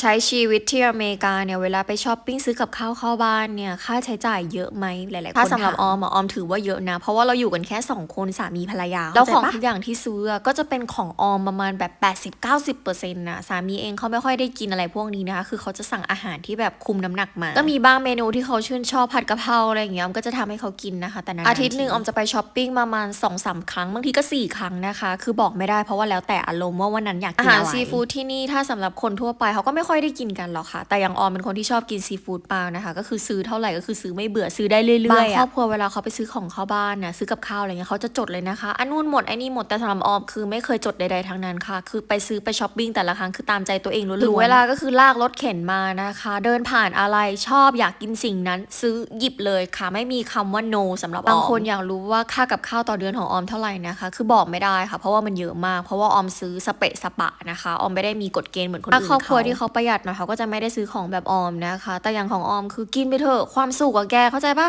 ใช้ชีวิตที่อเมริกาเนี่ยเวลาไปช้อปปิ้งซื้อกับข้าวเข้าบ้านเนี่ยค่าใช้จ่ายเยอะไหมหลายๆคนถ้าสำหรับออมอะออมถือว่าเยอะนะ เพราะว่าเราอยู่กันแค่2คนสามีภรรยาแล้วของทุกอย่างที่ซื้ออะก็จะเป็นของออมประมาณแบบ 80-90%นะสามีเองเขาไม่ค่อยได้กินอะไรพวกนี้นะคะคือเขาจะสั่งอาหารที่แบบคุมน้ำหนักมาก็มีบ้างเมนูที่เขาชื่นชอบผัดกะเพราอะไรอย่างเงี้ยออมก็จะทำให้เขากินนะคะ แต่นานๆอาทิตย์หนึ่งออมจะไปช้อปปิ้งประมาณ2อสาครั้งบางทีก็ 4 ครั้งนะคะ คือบอกไม่ได้เพราะว่าแล้วแต่อารมณ์ว่าวันนั้นอยากกินอะไรอาหารซีฟู้ดที่นี่ถ้าสำหรับคนทั่วไปเขาก็ไม่ค่อยได้กินกันหรอกค่ะ แต่อย่างออมเป็นคนที่ชอบกินซีฟู้ดปลานะคะ ก็คือซื้อเท่าไหร่ก็คือซื้อไม่เบื่อซื้อได้เรื่อยๆบางครอบครัวเวลาเขาไปซื้อของเข้าบ้านน่ะซื้อกับข้าวอะไรเงี้ยเขาจะจดเลยนะคะอันนู่นหมดไอ้นี่หมดแต่สำหรับออมคือไม่เคยจดใดๆทั้งนั้นค่ะ คือไปซื้อไปช้อปปิ้งแต่ละครั้งคือตามใจตัวเองล้วนๆถึงเวลาก็คือลากรถเข็นมานะคะ เดินผ่านอะไรชอบอยากกินสิ่งนั้นซื้อหยิบเลยค่ะ ไม่มีคำว่า no สำหรับออมบางคนอยากรู้ว่าค่ากับข้าวต่อเดือนของออมเท่าไหร่นะคะ คือบอกไม่ได้ค่ะ เพราะว่ามันเยอะมาก เพราะว่าออมซื้อสเปะสปะนะคะ ออมไม่ได้มีกฎเกณฑ์เหมือนคนอื่นถ้าครอบครัวที่เขาประหยัดหน่อยเขาก็จะไม่ได้ซื้อของแบบออมนะคะ แต่อย่างของออมคือกินไปเถอะความสุขอะแกเข้าใจปะ